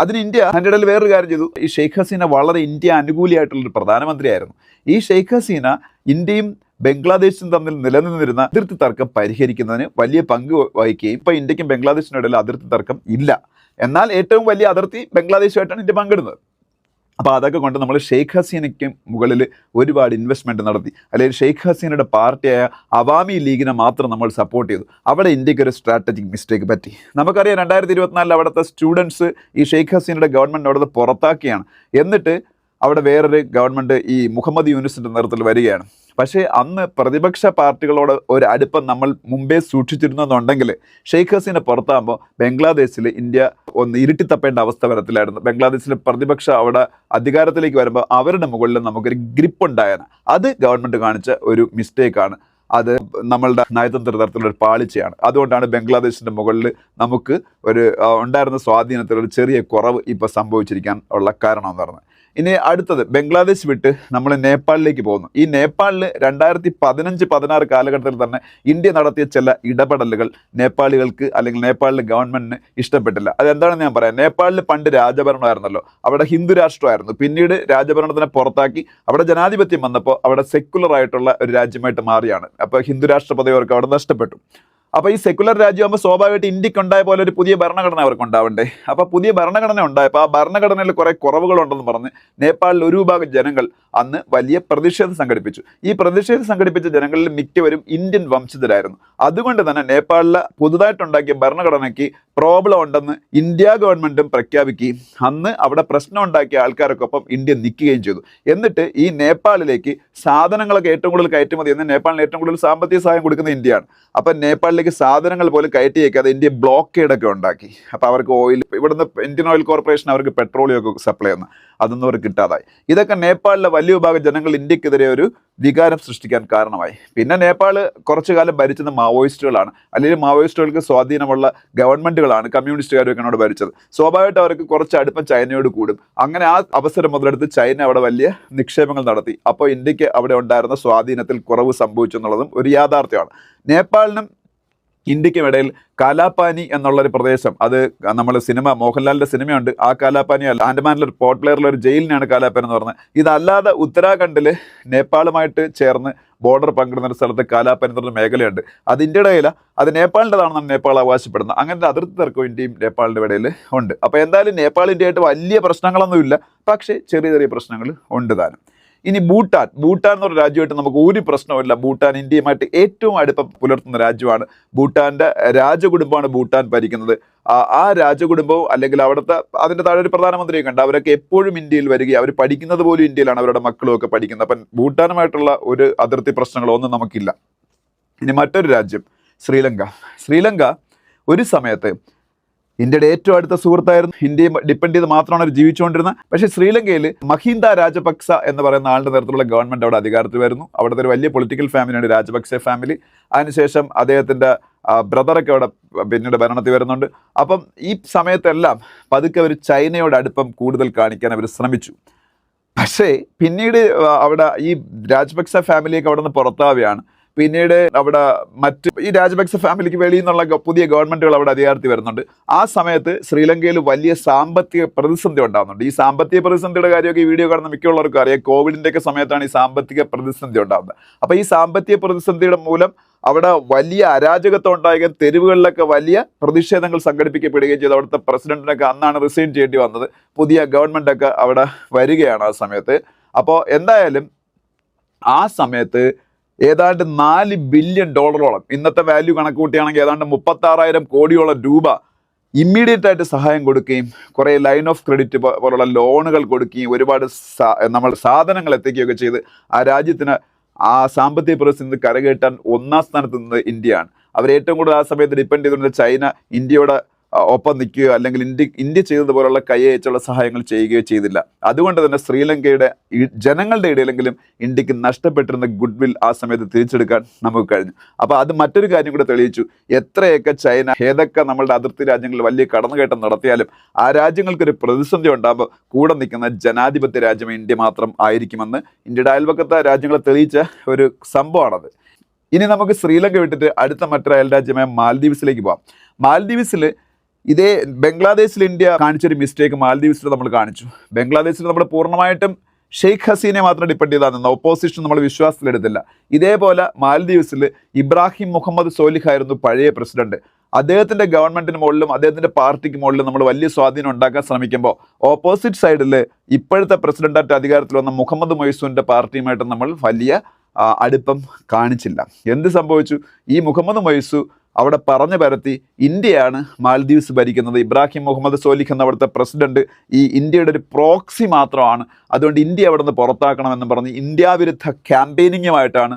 അതിന് ഇന്ത്യ ഇടയിൽ വേറൊരു കാര്യം ചെയ്തു. ഈ ഷെയ്ഖ് ഹസീന വളരെ ഇന്ത്യ അനുകൂലിയായിട്ടുള്ളൊരു പ്രധാനമന്ത്രിയായിരുന്നു. ഈ ഷെയ്ഖ് ഹസീന ഇന്ത്യയും ബംഗ്ലാദേശും തമ്മിൽ നിലനിന്നിരുന്ന അതിർത്തി തർക്കം പരിഹരിക്കുന്നതിന് വലിയ പങ്ക് വഹിക്കുകയും ഇപ്പോൾ ഇന്ത്യക്കും ബംഗ്ലാദേശിനും ഇടയിൽ അതിർത്തി തർക്കം ഇല്ല. എന്നാൽ ഏറ്റവും വലിയ അതിർത്തി ബംഗ്ലാദേശുമായിട്ടാണ് ഇന്ത്യ പങ്കിടുന്നത്. അപ്പോൾ അതൊക്കെ കൊണ്ട് നമ്മൾ ഷെയ്ഖ് ഹസീനയ്ക്ക് മുകളിൽ ഒരുപാട് ഇൻവെസ്റ്റ്മെന്റ് നടത്തി. അല്ലെങ്കിൽ ഷെയ്ഖ് ഹസീനയുടെ പാർട്ടിയായ അവാമി ലീഗിനെ മാത്രം നമ്മൾ സപ്പോർട്ട് ചെയ്തു. അവിടെ ഇന്ത്യയ്ക്ക് ഒരു സ്ട്രാറ്റജിക് മിസ്റ്റേക്ക് പറ്റി. നമുക്കറിയാം രണ്ടായിരത്തി ഇരുപത്തിനാലിൽ അവിടുത്തെ സ്റ്റുഡൻസ് ഈ ഷെയ്ഖ് ഹസീനയുടെ ഗവൺമെന്റ് അവിടുത്തെ പുറത്താക്കിയാണ്. എന്നിട്ട് അവിടെ വേറൊരു ഗവൺമെന്റ് ഈ മുഹമ്മദ് യൂനിസിന്റെ നേതൃത്വത്തിൽ വരികയാണ്. പക്ഷേ അന്ന് പ്രതിപക്ഷ പാർട്ടികളോട് ഒരു അടുപ്പം നമ്മൾ മുമ്പേ സൂക്ഷിച്ചിരുന്നെന്നുണ്ടെങ്കിൽ ഷെയ്ഖ് ഹസീന പുറത്താകുമ്പോൾ ബംഗ്ലാദേശിൽ ഇന്ത്യ ഒന്ന് ഇരുട്ടിത്തപ്പേണ്ട അവസ്ഥ വരത്തിലായിരുന്നു. ബംഗ്ലാദേശിലെ പ്രതിപക്ഷം അവിടെ അധികാരത്തിലേക്ക് വരുമ്പോൾ അവരുടെ മുകളിൽ നമുക്കൊരു ഗ്രിപ്പ് ഉണ്ടായാണ് അത് ഗവൺമെന്റ് കാണിച്ച ഒരു മിസ്റ്റേക്കാണ്. അത് നമ്മളുടെ നയതന്ത്ര തരത്തിലുള്ള ഒരു പാളിച്ചയാണ്. അതുകൊണ്ടാണ് ബംഗ്ലാദേശിന്റെ മുകളിൽ നമുക്ക് ഒരു ഉണ്ടായിരുന്ന സ്വാധീനത്തിൽ ഒരു ചെറിയ കുറവ് ഇപ്പോൾ സംഭവിച്ചിരിക്കാൻ ഉള്ള കാരണം എന്ന് പറയുന്നത് ഇനി അടുത്തത് ബംഗ്ലാദേശ് വിട്ട് നമ്മൾ നേപ്പാളിലേക്ക് പോകുന്നു. ഈ നേപ്പാളിൽ രണ്ടായിരത്തി പതിനഞ്ച് പതിനാറ് കാലഘട്ടത്തിൽ തന്നെ ഇന്ത്യ നടത്തിയ ചില ഇടപെടലുകൾ നേപ്പാളികൾക്ക് അല്ലെങ്കിൽ നേപ്പാളിലെ ഗവൺമെന്റിന് ഇഷ്ടപ്പെട്ടില്ല. അതെന്താണെന്ന് ഞാൻ പറയാം. നേപ്പാളിൽ പണ്ട് രാജഭരണമായിരുന്നല്ലോ. അവിടെ ഹിന്ദു രാഷ്ട്രമായിരുന്നു. പിന്നീട് രാജഭരണത്തിനെ പുറത്താക്കി അവിടെ ജനാധിപത്യം വന്നപ്പോൾ അവിടെ സെക്യുലർ ആയിട്ടുള്ള ഒരു രാജ്യമായിട്ട് മാറിയാണ്. അപ്പോൾ ഹിന്ദു രാഷ്ട്രപതി അവർക്ക് അവിടെ നഷ്ടപ്പെട്ടു. അപ്പോൾ ഈ സെക്കുലർ രാജ്യമാകുമ്പോൾ സ്വാഭാവികമായിട്ട് ഇന്ത്യയ്ക്ക് ഉണ്ടായ പോലെ ഒരു പുതിയ ഭരണഘടന അവർക്ക് ഉണ്ടാവണ്ടേ? അപ്പോൾ പുതിയ ഭരണഘടന ഉണ്ടായപ്പോൾ ആ ഭരണഘടനയിൽ കുറേ കുറവുകളുണ്ടെന്ന് പറഞ്ഞ് നേപ്പാളിൽ ഒരു വിഭാഗം ജനങ്ങൾ അന്ന് വലിയ പ്രതിഷേധം സംഘടിപ്പിച്ചു. ഈ പ്രതിഷേധം സംഘടിപ്പിച്ച ജനങ്ങളിൽ മിക്കവരും ഇന്ത്യൻ വംശജരായിരുന്നു. അതുകൊണ്ട് തന്നെ നേപ്പാളിലെ പുതുതായിട്ടുണ്ടാക്കിയ ഭരണഘടനയ്ക്ക് പ്രോബ്ലം ഉണ്ടെന്ന് ഇന്ത്യ ഗവൺമെന്റും പ്രഖ്യാപിക്കുകയും അന്ന് അവിടെ പ്രശ്നം ഉണ്ടാക്കിയ ആൾക്കാർക്കൊപ്പം ഇന്ത്യ നിൽക്കുകയും ചെയ്തു. എന്നിട്ട് ഈ നേപ്പാളിലേക്ക് സാധനങ്ങളൊക്കെ ഏറ്റവും കൂടുതൽ കയറ്റുമതി എന്ന് നേപ്പാളിന് ഏറ്റവും കൂടുതൽ സാമ്പത്തിക സഹായം കൊടുക്കുന്ന ഇന്ത്യയാണ്. അപ്പം നേപ്പാളിലേക്ക് സാധനങ്ങൾ പോലും കയറ്റി അയക്കാതെ ഇന്ത്യ ബ്ലോക്കേഡ് ഒക്കെ ഉണ്ടാക്കി. അപ്പോൾ അവർക്ക് ഓയിൽ ഇവിടുന്ന് ഇന്ത്യൻ ഓയിൽ കോർപ്പറേഷൻ അവർക്ക് പെട്രോളിയൊക്കെ സപ്ലൈ ചെയ്യുന്നു അതൊന്നും അവർക്ക് കിട്ടാതായി. ഇതൊക്കെ നേപ്പാളിലെ വലിയ വിഭാഗം ജനങ്ങൾ ഇന്ത്യക്കെതിരെ ഒരു വികാരം സൃഷ്ടിക്കാൻ കാരണമായി. പിന്നെ നേപ്പാൾ കുറച്ചു കാലം ഭരിച്ചത് മാവോയിസ്റ്റുകളാണ്. അല്ലെങ്കിൽ മാവോയിസ്റ്റുകൾക്ക് സ്വാധീനമുള്ള ഗവൺമെന്റുകളാണ് കമ്മ്യൂണിസ്റ്റുകാരൊക്കെ അവിടെ ഭരിച്ചത്. സ്വാഭാവികമായിട്ട് അവർക്ക് കുറച്ച് അടുപ്പം ചൈനയോട് കൂടും. അങ്ങനെ ആ അവസരം മുതലെടുത്ത് ചൈന അവിടെ വലിയ നിക്ഷേപങ്ങൾ നടത്തി. അപ്പോൾ ഇന്ത്യയ്ക്ക് അവിടെ ഉണ്ടായിരുന്ന സ്വാധീനത്തിൽ കുറവ് സംഭവിച്ചു എന്നുള്ളതും ഒരു യാഥാർത്ഥ്യമാണ്. നേപ്പാളിനും ഇന്ത്യക്കും ഇടയിൽ കാലാപ്പാനി എന്നുള്ളൊരു പ്രദേശം. അത് നമ്മൾ സിനിമ മോഹൻലാലിന്റെ സിനിമയുണ്ട്. ആ കാലാപ്പാനി അല്ല ആൻഡമാനിലെ ഒരു പോർട്ട് പ്ലെയറിലെ ഒരു ജയിലിനാണ് കാലാപ്പാനി എന്ന് പറഞ്ഞത്. ഇതല്ലാതെ ഉത്തരാഖണ്ഡിൽ നേപ്പാളുമായിട്ട് ചേർന്ന് ബോർഡർ പങ്കിടുന്ന ഒരു സ്ഥലത്ത് കാലാപ്പാനി എന്നൊരു മേഖലയുണ്ട്. അത് ഇന്ത്യയുടെ കയ്യില. അത് നേപ്പാളിന്റെതാണെന്നാണ് നേപ്പാൾ അവകാശപ്പെടുന്നത്. അങ്ങനെ അതിർത്തി തർക്കം ഇന്ത്യയും നേപ്പാളിന്റെ ഇടയിൽ ഉണ്ട്. അപ്പോൾ എന്തായാലും നേപ്പാൾ ഇന്ത്യയായിട്ട് വലിയ പ്രശ്നങ്ങളൊന്നുമില്ല. പക്ഷേ ചെറിയ ചെറിയ പ്രശ്നങ്ങൾ ഉണ്ട് താനും. ഇനി ഭൂട്ടാൻ. ഭൂട്ടാൻ എന്നൊരു രാജ്യമായിട്ട് നമുക്ക് ഒരു പ്രശ്നവുമില്ല. ഭൂട്ടാൻ ഇന്ത്യയുമായിട്ട് ഏറ്റവും അടുപ്പം പുലർത്തുന്ന രാജ്യമാണ് ഭൂട്ടാന്റെ രാജകുടുംബമാണ് ഭൂട്ടാൻ ഭരിക്കുന്നത്. ആ രാജകുടുംബവും അല്ലെങ്കിൽ അവിടുത്തെ അതിന്റെ താഴെ ഒരു പ്രധാനമന്ത്രിയൊക്കെ ഉണ്ട്. അവരൊക്കെ എപ്പോഴും ഇന്ത്യയിൽ വരികയും അവർ പഠിക്കുന്നത് പോലും ഇന്ത്യയിലാണ്. അവരുടെ മക്കളും ഒക്കെ പഠിക്കുന്നത്. അപ്പം ഭൂട്ടാനുമായിട്ടുള്ള ഒരു അതിർത്തി പ്രശ്നങ്ങളൊന്നും നമുക്കില്ല. ഇനി മറ്റൊരു രാജ്യം ശ്രീലങ്ക. ശ്രീലങ്ക ഒരു സമയത്ത് ഇന്ത്യയുടെ ഏറ്റവും അടുത്ത സുഹൃത്തായിരുന്നു. ഇന്ത്യയെ ഡിപ്പെൻഡ് ചെയ്ത് മാത്രമാണ് അവർ ജീവിച്ചുകൊണ്ടിരുന്നത്. പക്ഷേ ശ്രീലങ്കയിൽ മഹീന്ദ രാജപക്സ എന്ന് പറയുന്ന ആളുടെ നേതൃത്വത്തിലുള്ള ഗവൺമെന്റ് അവിടെ അധികാരത്തിൽ വരുന്നു. അവിടുത്തെ ഒരു വലിയ പൊളിറ്റിക്കൽ ഫാമിലിയാണ് രാജപക്സെ ഫാമിലി അതിനുശേഷം അദ്ദേഹത്തിന്റെ ബ്രദറൊക്കെ അവിടെ പിന്നീട് ഭരണത്തിൽ വരുന്നുണ്ട്. അപ്പം ഈ സമയത്തെല്ലാം പതുക്കെ അവർ ചൈനയോട് അടുപ്പം കൂടുതൽ കാണിക്കാൻ അവർ ശ്രമിച്ചു. പക്ഷേ പിന്നീട് അവിടെ ഈ രാജപക്സ ഫാമിലിയൊക്കെ അവിടെ നിന്ന് പുറത്താവുകയാണ്. പിന്നീട് അവിടെ മറ്റ് ഈ രാജപക്സ ഫാമിലിക്ക് വെളിയിൽ നിന്നുള്ള പുതിയ ഗവൺമെന്റുകൾ അവിടെ അധികാരത്തിൽ വരുന്നുണ്ട്. ആ സമയത്ത് ശ്രീലങ്കയിൽ വലിയ സാമ്പത്തിക പ്രതിസന്ധി ഉണ്ടാകുന്നുണ്ട് ഈ സാമ്പത്തിക പ്രതിസന്ധിയുടെ കാര്യമൊക്കെ ഈ വീഡിയോ കാണുന്ന മിക്കുള്ളവർക്കും അറിയാം. കോവിഡിന്റെ ഒക്കെ സമയത്താണ് ഈ സാമ്പത്തിക പ്രതിസന്ധി ഉണ്ടാകുന്നത് അപ്പൊ ഈ സാമ്പത്തിക പ്രതിസന്ധിയുടെ മൂലം അവിടെ വലിയ അരാജകത്വം ഉണ്ടാകുകയും തെരുവുകളിലൊക്കെ വലിയ പ്രതിഷേധങ്ങൾ സംഘടിപ്പിക്കപ്പെടുകയും ചെയ്തു. അവിടുത്തെ പ്രസിഡന്റിനൊക്കെ അന്നാണ് റിസൈൻ ചെയ്യേണ്ടി വന്നത്. പുതിയ ഗവൺമെന്റ് ഒക്കെ അവിടെ വരികയാണ് ആ സമയത്ത്. അപ്പോൾ എന്തായാലും ആ സമയത്ത് ഏതാണ്ട് നാല് ബില്യൺ ഡോളറോളം ഇന്നത്തെ വാല്യൂ കണക്ക് കൂട്ടിയാണെങ്കിൽ ഏതാണ്ട് മുപ്പത്താറായിരം കോടിയോളം രൂപ ഇമ്മീഡിയറ്റ് ആയിട്ട് സഹായം കൊടുക്കുകയും കുറേ ലൈൻ ഓഫ് ക്രെഡിറ്റ് പോലുള്ള ലോണുകൾ കൊടുക്കുകയും ഒരുപാട് നമ്മൾ സാധനങ്ങൾ എത്തിക്കുകയൊക്കെ ചെയ്ത് ആ രാജ്യത്തിന് ആ സാമ്പത്തിക പ്രതിസന്ധി കരകയറ്റാൻ ഒന്നാം സ്ഥാനത്ത് നിന്നത് ഇന്ത്യയാണ്. അവർ ഏറ്റവും കൂടുതൽ ആ സമയത്ത് ഡിപ്പെൻഡ് ചെയ്തുകൊണ്ട് ചൈന ഇന്ത്യയുടെ ഒപ്പം നിൽക്കുകയോ അല്ലെങ്കിൽ ഇന്ത്യ ഇന്ത്യ ചെയ്തതുപോലുള്ള കയ്യയച്ചുള്ള സഹായങ്ങൾ ചെയ്യുകയോ ചെയ്തില്ല. അതുകൊണ്ട് തന്നെ ശ്രീലങ്കയുടെ ജനങ്ങളുടെ ഇടയിലെങ്കിലും ഇന്ത്യയ്ക്ക് നഷ്ടപ്പെട്ടിരുന്ന ഗുഡ് വിൽ ആ സമയത്ത് തിരിച്ചെടുക്കാൻ നമുക്ക് കഴിഞ്ഞു. അപ്പോൾ അത് മറ്റൊരു കാര്യം കൂടെ തെളിയിച്ചു. എത്രയൊക്കെ ചൈന ഏതൊക്കെ നമ്മളുടെ അതിർത്തി രാജ്യങ്ങളിൽ വലിയ കടന്നുകയറ്റം നടത്തിയാലും ആ രാജ്യങ്ങൾക്കൊരു പ്രതിസന്ധി ഉണ്ടാകുമ്പോൾ കൂടെ നിൽക്കുന്ന ജനാധിപത്യ രാജ്യം ഇന്ത്യ മാത്രം ആയിരിക്കുമെന്ന് ഇന്ത്യയുടെ അയൽവക്കത്തെ രാജ്യങ്ങളെ തെളിയിച്ച ഒരു സംഭവമാണത്. ഇനി നമുക്ക് ശ്രീലങ്ക വിട്ടിട്ട് അടുത്ത മറ്റൊരു അയൽ രാജ്യമായ മാൽദ്വീപ്സിലേക്ക് പോകാം. മാൽദീവ്സിൽ ഇതേ ബംഗ്ലാദേശിൽ ഇന്ത്യ കാണിച്ചൊരു മിസ്റ്റേക്ക് മാലദ്വീപ്സിൽ നമ്മൾ കാണിച്ചു. ബംഗ്ലാദേശിൽ നമ്മൾ പൂർണമായിട്ടും ഷെയ്ഖ് ഹസീനെ മാത്രം ഡിപ്പെൻഡ് ചെയ്താൽ നിന്ന്? ഓപ്പോസിഷൻ നമ്മൾ വിശ്വാസത്തിലെടുത്തില്ല. ഇതേപോലെ മാലദ്വീപ്സിൽ ഇബ്രാഹിം മുഹമ്മദ് സോലിഹ് ആയിരുന്നു പഴയ പ്രസിഡന്റ് അദ്ദേഹത്തിന്റെ ഗവൺമെന്റിന് മുകളിലും അദ്ദേഹത്തിന്റെ പാർട്ടിക്ക് മുകളിലും നമ്മൾ വലിയ സ്വാധീനം ഉണ്ടാക്കാൻ ശ്രമിക്കുമ്പോൾ ഓപ്പോസിറ്റ് സൈഡിൽ ഇപ്പോഴത്തെ പ്രസിഡന്റായിട്ട് അധികാരത്തിൽ വന്ന മുഹമ്മദ് മൊയ്സൂന്റെ പാർട്ടിയുമായിട്ട് നമ്മൾ വലിയ അടുപ്പം കാണിച്ചില്ല. എന്ത് സംഭവിച്ചു? ഈ മുഹമ്മദ് മൊയ്സു അവിടെ പറഞ്ഞു പരത്തി ഇന്ത്യയാണ് മാൽദീവ്സ് ഭരിക്കുന്നത്. ഇബ്രാഹിം മുഹമ്മദ് സോലിഖ് എന്ന അവിടുത്തെ പ്രസിഡന്റ് ഈ ഇന്ത്യയുടെ ഒരു പ്രോക്സി മാത്രമാണ്. അതുകൊണ്ട് ഇന്ത്യ അവിടെ നിന്ന് പുറത്താക്കണമെന്ന് പറഞ്ഞ് ഇന്ത്യാ വിരുദ്ധ ക്യാമ്പയിനിങ്ങുമായിട്ടാണ്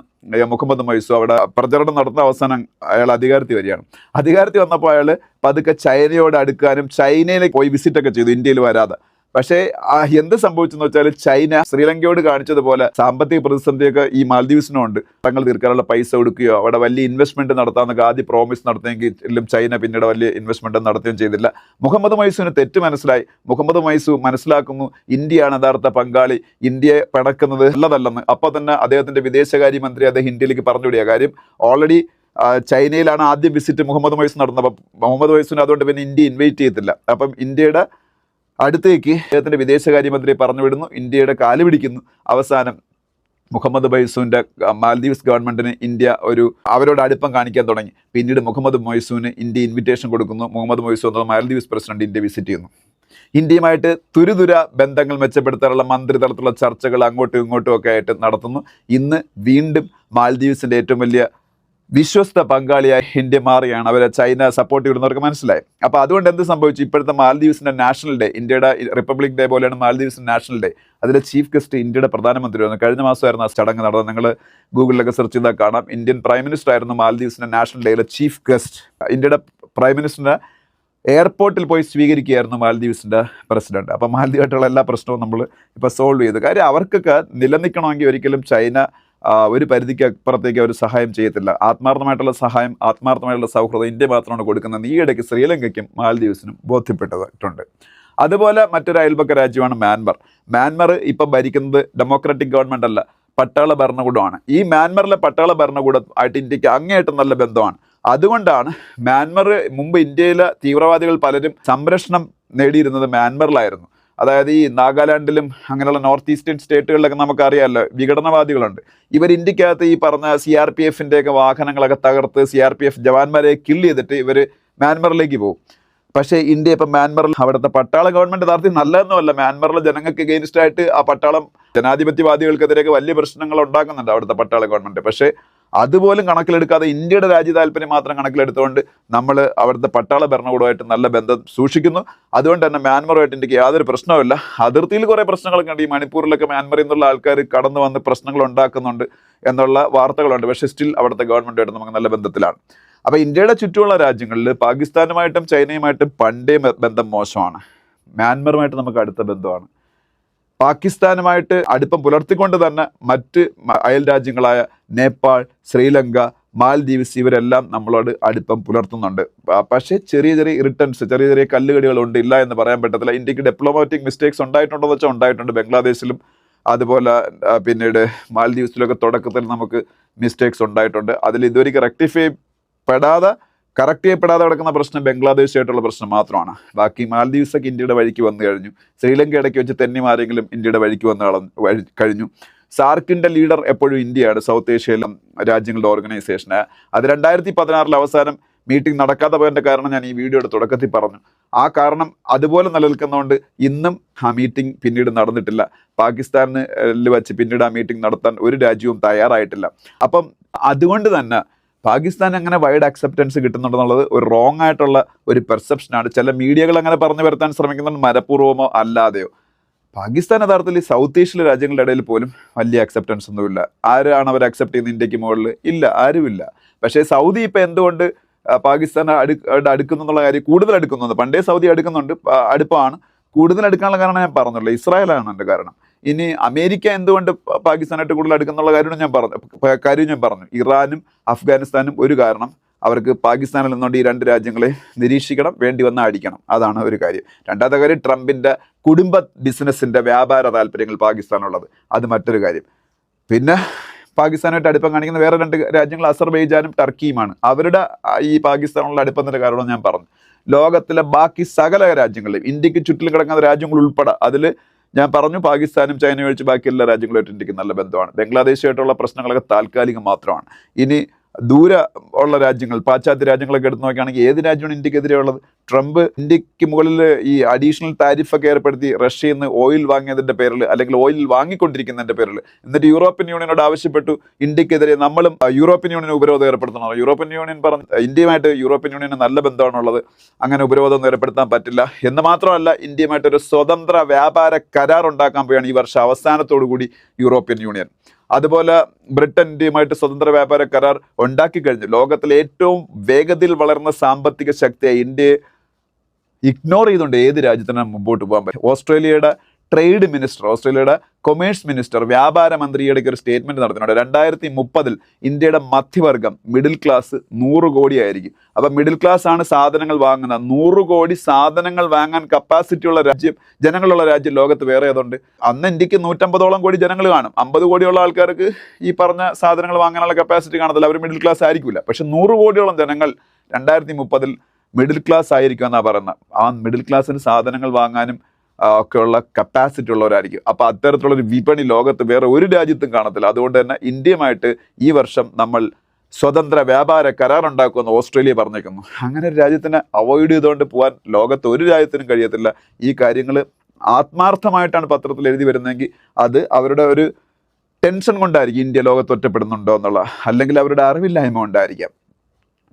മുഹമ്മദ് മൈസു അവിടെ പ്രചരണം നടത്തുന്ന അവസാനം അയാൾ അധികാരത്തിൽ വരികയാണ്. അധികാരത്തിൽ വന്നപ്പോൾ അയാൾ പതുക്കെ ചൈനയോട് അടുക്കാനും ചൈനയിലേക്ക് പോയി വിസിറ്റൊക്കെ ചെയ്തു ഇന്ത്യയിൽ വരാതെ. പക്ഷേ എന്ത് സംഭവിച്ചെന്ന് വെച്ചാൽ ചൈന ശ്രീലങ്കയോട് കാണിച്ചതുപോലെ സാമ്പത്തിക പ്രതിസന്ധിയൊക്കെ ഈ മാൽദീവ്സിനുണ്ട് തങ്ങൾ തീർക്കാനുള്ള പൈസ കൊടുക്കുകയോ അവിടെ വലിയ ഇൻവെസ്റ്റ്മെന്റ് നടത്താമെന്നൊക്കെ ആദ്യം പ്രോമിസ് നടത്തിയെങ്കിലും ചൈന പിന്നീട് വലിയ ഇൻവെസ്റ്റ്മെന്റ് നടത്തുകയും ചെയ്തില്ല. മുഹമ്മദ് മൈസൂന് തെറ്റ് മനസ്സിലായി. മുഹമ്മദ് മൈസു മനസ്സിലാക്കുന്നു ഇന്ത്യയാണ് യഥാർത്ഥ പങ്കാളി. ഇന്ത്യയെ പിണക്കുന്നത് നല്ലതല്ലെന്ന്. അപ്പോൾ തന്നെ അദ്ദേഹത്തിന്റെ വിദേശകാര്യമന്ത്രി അദ്ദേഹം ഇന്ത്യയിലേക്ക് പറഞ്ഞുവിടിയ കാര്യം ഓൾറെഡി ചൈനയിലാണ് ആദ്യം വിസിറ്റ് മുഹമ്മദ് മൈസു നടന്നത്. അപ്പം മുഹമ്മദ് മൈസൂന് അതുകൊണ്ട് പിന്നെ ഇന്ത്യ ഇൻവൈറ്റ് ചെയ്യത്തില്ല അപ്പം ഇന്ത്യയുടെ അടുത്തേക്ക് അദ്ദേഹത്തിന്റെ വിദേശകാര്യമന്ത്രി പറഞ്ഞു വിടുന്നു ഇന്ത്യയുടെ കാൽ പിടിക്കുന്നു. അവസാനം മുഹമ്മദ് ബൈസൂന്റെ മാലദ്വീപ്സ് ഗവൺമെന്റിന് ഇന്ത്യ ഒരു അവരോട് അടുപ്പം കാണിക്കാൻ തുടങ്ങി. പിന്നീട് മുഹമ്മദ് മൊയ്സൂന് ഇന്ത്യ ഇൻവിറ്റേഷൻ കൊടുക്കുന്നു. മുഹമ്മദ് മൊയ്സൂ എന്ന മാൽദീവ്സ് പ്രസിഡന്റ് ഇന്ത്യ വിസിറ്റ് ചെയ്യുന്നു. ഇന്ത്യയുമായിട്ട് തുരുതുര ബന്ധങ്ങൾ മെച്ചപ്പെടുത്താനുള്ള മന്ത്രിതലത്തിലുള്ള ചർച്ചകൾ അങ്ങോട്ടും ഇങ്ങോട്ടും ഒക്കെ ആയിട്ട് നടത്തുന്നു. ഇന്ന് വീണ്ടും മാൽദീവ്സിന്റെ ഏറ്റവും വലിയ വിശ്വസ്ത പങ്കാളിയായി ഇന്ത്യ മാറുകയാണ് അവരെ ചൈന സപ്പോർട്ട് ചെയ്യുന്നവർക്ക് മനസ്സിലായി. അപ്പോൾ അതുകൊണ്ട് എന്ത് സംഭവിച്ചു? ഇപ്പോഴത്തെ മാലദ്വീപ്സിന്റെ നാഷണൽ ഡേ ഇന്ത്യയുടെ റിപ്പബ്ലിക് ഡേ പോലെയാണ് മാലദ്വീപ്സിന്റെ നാഷണൽ ഡേ അതിലെ ചീഫ് ഗസ്റ്റ് ഇന്ത്യയുടെ പ്രധാനമന്ത്രി ആയിരുന്നു കഴിഞ്ഞ മാസമായിരുന്നു ആ ചടങ്ങ് നടന്നത്. നിങ്ങൾ ഗൂഗിളിലൊക്കെ സെർച്ച് ചെയ്താൽ കാണാം. ഇന്ത്യൻ പ്രൈം മിനിസ്റ്റർ ആയിരുന്നു മാലദ്വീപ്സിന്റെ നാഷണൽ ഡേയിലെ ചീഫ് ഗസ്റ്റ് ഇന്ത്യയുടെ പ്രൈം മിനിസ്റ്ററിനെ എയർപോർട്ടിൽ പോയി സ്വീകരിക്കുകയായിരുന്നു മാലദ്വീപ്സിന്റെ പ്രസിഡന്റ് അപ്പോൾ മാലദ്വീപായിട്ടുള്ള എല്ലാ പ്രശ്നവും നമ്മൾ ഇപ്പോൾ സോൾവ് ചെയ്തു. കാര്യം അവർക്കൊക്കെ നിലനിൽക്കണമെങ്കിൽ ഒരിക്കലും ചൈന ഒരു പരിധിക്ക് അപ്പുറത്തേക്ക് അവർ സഹായം ചെയ്യത്തില്ല. ആത്മാർത്ഥമായിട്ടുള്ള സഹായം ആത്മാർത്ഥമായിട്ടുള്ള സൗഹൃദം ഇന്ത്യ മാത്രമാണ് കൊടുക്കുന്നത് ഈ ഇടയ്ക്ക് ശ്രീലങ്കയ്ക്കും മാലദ്വീപ്സിനും ബോധ്യപ്പെട്ടതായിട്ടുണ്ട് അതുപോലെ മറ്റൊരു അയൽപക്ക രാജ്യമാണ് മ്യാൻമർ. മ്യാൻമർ ഇപ്പം ഭരിക്കുന്നത് ഡെമോക്രാറ്റിക് ഗവൺമെന്റ് അല്ല പട്ടാള ഭരണകൂടമാണ്. ഈ മ്യാൻമറിലെ പട്ടാള ഭരണകൂടം ആയിട്ട് ഇന്ത്യയ്ക്ക് അങ്ങേയറ്റം നല്ല ബന്ധമാണ്. അതുകൊണ്ടാണ് മ്യാൻമർ മുമ്പ് ഇന്ത്യയിലെ തീവ്രവാദികൾ പലരും സംരക്ഷണം നേടിയിരുന്നത് മ്യാൻമറിലായിരുന്നു. അതായത് ഈ നാഗാലാൻഡിലും അങ്ങനെയുള്ള നോർത്ത് ഈസ്റ്റേൺ സ്റ്റേറ്റുകളിലൊക്കെ നമുക്കറിയാമല്ലോ വിഘടനവാദികളുണ്ട്. ഇവർ ഇന്ത്യക്കകത്ത് ഈ പറഞ്ഞ സി ആർ പി എഫിന്റെയൊക്കെ വാഹനങ്ങളൊക്കെ തകർത്ത് സി ആർ പി എഫ് ജവാന്മാരെ കില്ല് ചെയ്തിട്ട് ഇവർ മ്യാൻമറിലേക്ക് പോകും. പക്ഷേ ഇന്ത്യ ഇപ്പം മ്യാൻമറിൽ അവിടുത്തെ പട്ടാള ഗവൺമെന്റ് യഥാർത്ഥത്തിൽ നല്ലതൊന്നുമല്ല. മ്യാൻമറിലെ ജനങ്ങൾക്ക് എഗെയിൻസ്റ്റ് ആയിട്ട് ആ പട്ടാളം ജനാധിപത്യവാദികൾക്കെതിരെയൊക്കെ വലിയ പ്രശ്നങ്ങൾ ഉണ്ടാക്കുന്നുണ്ട് അവിടുത്തെ പട്ടാള ഗവൺമെന്റ് പക്ഷേ അതുപോലും കണക്കിലെടുക്കാതെ ഇന്ത്യയുടെ രാജ്യ താല്പര്യം മാത്രം കണക്കിലെടുത്തുകൊണ്ട് നമ്മൾ അവിടുത്തെ പട്ടാള ഭരണകൂടമായിട്ട് നല്ല ബന്ധം സൂക്ഷിക്കുന്നു. അതുകൊണ്ട് തന്നെ മ്യാൻമറുമായിട്ട് ഇന്ത്യയ്ക്ക് യാതൊരു പ്രശ്നവുമില്ല. അതിർത്തിയിൽ കുറേ പ്രശ്നങ്ങളൊക്കെ ഉണ്ട്. ഈ മണിപ്പൂരിലൊക്കെ മ്യാൻമറിൽ നിന്നുള്ള ആൾക്കാർ കടന്നു വന്ന് പ്രശ്നങ്ങൾ ഉണ്ടാക്കുന്നുണ്ട് എന്നുള്ള വാർത്തകളുണ്ട്. പക്ഷേ സ്റ്റിൽ അവിടുത്തെ ഗവൺമെന്റുമായിട്ട് നമുക്ക് നല്ല ബന്ധത്തിലാണ്. അപ്പോൾ ഇന്ത്യയുടെ ചുറ്റുമുള്ള രാജ്യങ്ങളിൽ പാകിസ്ഥാനുമായിട്ടും ചൈനയുമായിട്ടും പണ്ടേ ബന്ധം മോശമാണ്. മ്യാൻമറുമായിട്ട് നമുക്ക് അടുത്ത ബന്ധമാണ്. പാകിസ്ഥാനുമായിട്ട് അടുപ്പം പുലർത്തിക്കൊണ്ട് തന്നെ മറ്റ് അയൽ രാജ്യങ്ങളായ നേപ്പാൾ ശ്രീലങ്ക മാൽദ്വീപ്സ് ഇവരെല്ലാം നമ്മളോട് അടുപ്പം പുലർത്തുന്നുണ്ട്. പക്ഷേ ചെറിയ ചെറിയ റിട്ടേൺസ് ചെറിയ ചെറിയ കല്ലുകടികളുണ്ട്. ഇല്ല എന്ന് പറയാൻ പറ്റത്തില്ല. ഇന്ത്യയ്ക്ക് ഡിപ്ലോമാറ്റിക് മിസ്റ്റേക്സ് ഉണ്ടായിട്ടുണ്ടോ എന്ന് വെച്ചാൽ ഉണ്ടായിട്ടുണ്ട്. ബംഗ്ലാദേശിലും അതുപോലെ പിന്നീട് മാൽദ്വീപ്സിലൊക്കെ തുടക്കത്തിൽ നമുക്ക് മിസ്റ്റേക്സ് ഉണ്ടായിട്ടുണ്ട്. അതിൽ ഇതുവരെ റെക്ടിഫൈ പെടാതെ കറക്റ്റ് ചെയ്യപ്പെടാതെ കിടക്കുന്ന പ്രശ്നം ബംഗ്ലാദേശായിട്ടുള്ള പ്രശ്നം മാത്രമാണ്. ബാക്കി മാലദ്വീപ്സൊക്കെ ഇന്ത്യയുടെ വഴിക്ക് വന്നു കഴിഞ്ഞു. ശ്രീലങ്ക ഇടയ്ക്ക് വെച്ച് തെന്നിമാരെങ്കിലും ഇന്ത്യയുടെ വഴിക്ക് വന്ന് കഴിഞ്ഞു. സാർക്കിന്റെ ലീഡർ എപ്പോഴും ഇന്ത്യയാണ് സൗത്ത് ഏഷ്യയിലെ രാജ്യങ്ങളുടെ ഓർഗനൈസേഷന്. അത് രണ്ടായിരത്തി പതിനാറിൽ അവസാനം മീറ്റിംഗ് നടക്കാതെ പോയതിന്റെ കാരണം ഞാൻ ഈ വീഡിയോയുടെ തുടക്കത്തിൽ പറഞ്ഞു. ആ കാരണം അതുപോലെ നിലനിൽക്കുന്നതുകൊണ്ട് ഇന്നും ആ മീറ്റിംഗ് പിന്നീട് നടന്നിട്ടില്ല. പാകിസ്ഥാനിൽ വെച്ച് പിന്നീട് ആ മീറ്റിംഗ് നടത്താൻ ഒരു രാജ്യവും തയ്യാറായിട്ടില്ല. അപ്പം അതുകൊണ്ട് തന്നെ പാകിസ്ഥാൻ അങ്ങനെ വൈഡ് അക്സെപ്റ്റൻസ് കിട്ടുന്നുണ്ടെന്നുള്ളത് ഒരു റോങ് ആയിട്ടുള്ള ഒരു പെർസെപ്ഷനാണ് ചില മീഡിയകൾ അങ്ങനെ പറഞ്ഞു വരുത്താൻ ശ്രമിക്കുന്നുണ്ട്. മനഃപൂർവമോ അല്ലാതെയോ. പാകിസ്ഥാൻ യഥാർത്ഥത്തിൽ ഈ സൗത്ത് ഏഷ്യയിലെ രാജ്യങ്ങളുടെ ഇടയിൽ പോലും വലിയ അക്സെപ്റ്റൻസ് ഒന്നുമില്ല. ആരാണ് അവർ അക്സെപ്റ്റ് ചെയ്യുന്നത്? ഇന്ത്യയ്ക്ക് മുകളിൽ ഇല്ല ആരുമില്ല. പക്ഷേ സൗദി ഇപ്പം എന്തുകൊണ്ട് പാകിസ്ഥാൻ അടു അടുക്കുന്നുള്ള കാര്യം കൂടുതൽ അടുക്കുന്നുണ്ട് പണ്ടേ സൗദി അടുക്കുന്നുണ്ട് അടുപ്പമാണ് കൂടുതൽ അടുക്കാനുള്ള കാരണം ഞാൻ പറഞ്ഞുള്ളൂ ഇസ്രായേലാണ് എന്റെ കാരണം. ഇനി അമേരിക്ക എന്തുകൊണ്ട് പാകിസ്ഥാനായിട്ട് കൂടുതൽ അടുക്കുന്നുള്ള കാര്യം ഞാൻ പറഞ്ഞു കാര്യം ഞാൻ പറഞ്ഞു. ഇറാനും അഫ്ഗാനിസ്ഥാനും ഒരു കാരണം അവർക്ക് പാകിസ്ഥാനിൽ നിന്നുകൊണ്ട് ഈ രണ്ട് രാജ്യങ്ങളെ നിരീക്ഷിക്കണം വേണ്ടി വന്നാൽ അടിക്കണം. അതാണ് ഒരു കാര്യം. രണ്ടാമത്തെ കാര്യം ട്രംപിന്റെ കുടുംബ ബിസിനസ്സിന്റെ വ്യാപാര താല്പര്യങ്ങൾ പാകിസ്ഥാനുള്ളത്. അത് മറ്റൊരു കാര്യം. പിന്നെ പാകിസ്ഥാനായിട്ട് അടുപ്പം കാണിക്കുന്ന വേറെ രണ്ട് രാജ്യങ്ങൾ അസർബൈജാനും ടർക്കിയുമാണ്. അവരുടെ ഈ പാകിസ്ഥാനുള്ള അടുപ്പത്തിന്റെ കാരണം ഞാൻ പറഞ്ഞു ലോകത്തിലെ ബാക്കി സകല രാജ്യങ്ങളിലും ഇന്ത്യയ്ക്ക് ചുറ്റിൽ കിടക്കുന്ന രാജ്യങ്ങൾ ഉൾപ്പെടെ അതിൽ ഞാൻ പറഞ്ഞു പാകിസ്ഥാനും ചൈനയും ഒഴിച്ച് ബാക്കി എല്ലാ രാജ്യങ്ങളുമായിട്ട് ഇന്ത്യയ്ക്ക് നല്ല ബന്ധമാണ്. ബംഗ്ലാദേശുമായിട്ടുള്ള പ്രശ്നങ്ങളൊക്കെ താൽക്കാലികം മാത്രമാണ്. ഇനി ദൂരെ ഉള്ള രാജ്യങ്ങൾ പാശ്ചാത്യ രാജ്യങ്ങളൊക്കെ എടുത്ത് നോക്കുകയാണെങ്കിൽ ഏത് രാജ്യമാണ് ഇന്ത്യക്കെതിരെ ഉള്ളത് ട്രംപ് ഇന്ത്യയ്ക്ക് മുകളിൽ ഈ അഡീഷണൽ താരിഫൊക്കെ ഏർപ്പെടുത്തി റഷ്യയിൽ നിന്ന് ഓയിൽ വാങ്ങിയതിന്റെ പേരിൽ അല്ലെങ്കിൽ ഓയിൽ വാങ്ങിക്കൊണ്ടിരിക്കുന്നതിന്റെ പേരിൽ. എന്നിട്ട് യൂറോപ്യൻ യൂണിയനോട് ആവശ്യപ്പെട്ടു ഇന്ത്യക്കെതിരെ നമ്മളും യൂറോപ്യൻ യൂണിയൻ ഉപരോധം ഏർപ്പെടുത്തണം. യൂറോപ്യൻ യൂണിയൻ പറഞ്ഞു ഇന്ത്യയുമായിട്ട് യൂറോപ്യൻ യൂണിയന് നല്ല ബന്ധമാണുള്ളത്. അങ്ങനെ ഉപരോധം ഏർപ്പെടുത്താൻ പറ്റില്ല. എന്ന് മാത്രമല്ല ഇന്ത്യയുമായിട്ട് ഒരു സ്വതന്ത്ര വ്യാപാര കരാർ ഉണ്ടാക്കാൻ പോവുകയാണ് ഈ വർഷം അവസാനത്തോടു കൂടി യൂറോപ്യൻ യൂണിയൻ. അതുപോലെ ബ്രിട്ടൻ ഇന്ത്യയുമായിട്ട് സ്വതന്ത്ര വ്യാപാര കരാർ ഉണ്ടാക്കി കഴിഞ്ഞു. ലോകത്തിലെ ഏറ്റവും വേഗതയിൽ വളർന്ന സാമ്പത്തിക ശക്തിയായി ഇന്ത്യയെ ഇഗ്നോർ ചെയ്തുകൊണ്ട് ഏത് രാജ്യത്തിനും മുമ്പോട്ട് പോകാൻ പറ്റും. ഓസ്ട്രേലിയയുടെ ട്രേഡ് മിനിസ്റ്റർ ഓസ്ട്രേലിയയുടെ കൊമേഴ്സ് മിനിസ്റ്റർ വ്യാപാര മന്ത്രിയുടെ ഒരു സ്റ്റേറ്റ്മെന്റ് നടത്തുന്നുണ്ട് രണ്ടായിരത്തി മുപ്പതിൽ ഇന്ത്യയുടെ മധ്യവർഗം മിഡിൽ ക്ലാസ് നൂറ് കോടിയായിരിക്കും. അപ്പൊ മിഡിൽ ക്ലാസ് ആണ് സാധനങ്ങൾ വാങ്ങുന്നത്. നൂറ് കോടി സാധനങ്ങൾ വാങ്ങാൻ കപ്പാസിറ്റി ഉള്ള രാജ്യം ജനങ്ങളുള്ള രാജ്യം ലോകത്ത് വേറെ ഏതുണ്ട്? അന്ന് ഇന്ത്യയ്ക്ക് നൂറ്റമ്പതോളം കോടി ജനങ്ങൾ കാണും. അമ്പത് കോടിയുള്ള ആൾക്കാർക്ക് ഈ പറഞ്ഞ സാധനങ്ങൾ വാങ്ങാനുള്ള കപ്പാസിറ്റി കാണത്തില്ല. അവർ മിഡിൽ ക്ലാസ് ആയിരിക്കില്ല പക്ഷെ നൂറ് കോടിയോളം ജനങ്ങൾ രണ്ടായിരത്തി മുപ്പതിൽ മിഡിൽ ക്ലാസ് ആയിരിക്കും എന്നാണ് പറയുന്നത്. ആ മിഡിൽ ക്ലാസ്സിന് സാധനങ്ങൾ വാങ്ങാനും ഒക്കെയുള്ള കപ്പാസിറ്റി ഉള്ളവരായിരിക്കും. അപ്പോൾ അത്തരത്തിലുള്ളൊരു വിപണി ലോകത്ത് വേറെ ഒരു രാജ്യത്തും കാണത്തില്ല. അതുകൊണ്ട് തന്നെ ഇന്ത്യയുമായിട്ട് ഈ വർഷം നമ്മൾ സ്വതന്ത്ര വ്യാപാര കരാർ ഉണ്ടാക്കുമെന്ന് ഓസ്ട്രേലിയ പറഞ്ഞേക്കുന്നു. അങ്ങനെ ഒരു രാജ്യത്തിനെ അവോയ്ഡ് ചെയ്തുകൊണ്ട് പോകാൻ ലോകത്ത് ഒരു രാജ്യത്തിനും കഴിയത്തില്ല. ഈ കാര്യങ്ങൾ ആത്മാർത്ഥമായിട്ടാണ് പത്രത്തിൽ എഴുതി വരുന്നതെങ്കിൽ അത് അവരുടെ ഒരു ടെൻഷൻ കൊണ്ടായിരിക്കും ഇന്ത്യ ലോകത്ത് ഒറ്റപ്പെടുന്നുണ്ടോ എന്നുള്ള. അല്ലെങ്കിൽ അവരുടെ അറിവില്ലായ്മ കൊണ്ടായിരിക്കാം.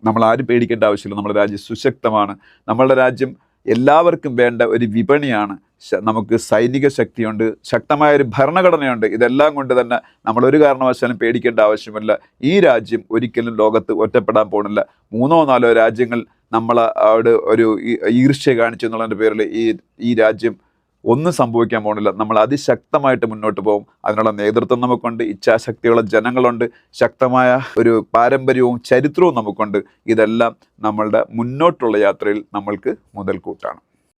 നമ്മൾ ആരും പേടിക്കേണ്ട ആവശ്യമില്ല. നമ്മുടെ രാജ്യം സുശക്തമാണ്. നമ്മളുടെ രാജ്യം എല്ലാവർക്കും വേണ്ട ഒരു വിപണിയാണ്. നമുക്ക് സൈനിക ശക്തിയുണ്ട് ശക്തമായ ഒരു ഭരണഘടനയുണ്ട്. ഇതെല്ലാം കൊണ്ട് തന്നെ നമ്മളൊരു കാരണവശാലും പേടിക്കേണ്ട ആവശ്യമില്ല. ഈ രാജ്യം ഒരിക്കലും ലോകത്ത് ഒറ്റപ്പെടാൻ പോണില്ല മൂന്നോ നാലോ രാജ്യങ്ങൾ നമ്മൾ അവിടെ ഒരു ഈർഷ്യ കാണിച്ചു എന്നുള്ളതിന്റെ പേരിൽ ഈ ഈ രാജ്യം ഒന്നും സംഭവിക്കാൻ പോണില്ല നമ്മൾ അതിശക്തമായിട്ട് മുന്നോട്ട് പോകും. അതിനുള്ള നേതൃത്വം നമുക്കുണ്ട് ഇച്ഛാശക്തിയുള്ള ജനങ്ങളുണ്ട് ശക്തമായ ഒരു പാരമ്പര്യവും ചരിത്രവും നമുക്കുണ്ട്. ഇതെല്ലാം നമ്മളുടെ മുന്നോട്ടുള്ള യാത്രയിൽ നമ്മൾക്ക് മുതൽക്കൂട്ടാണ്.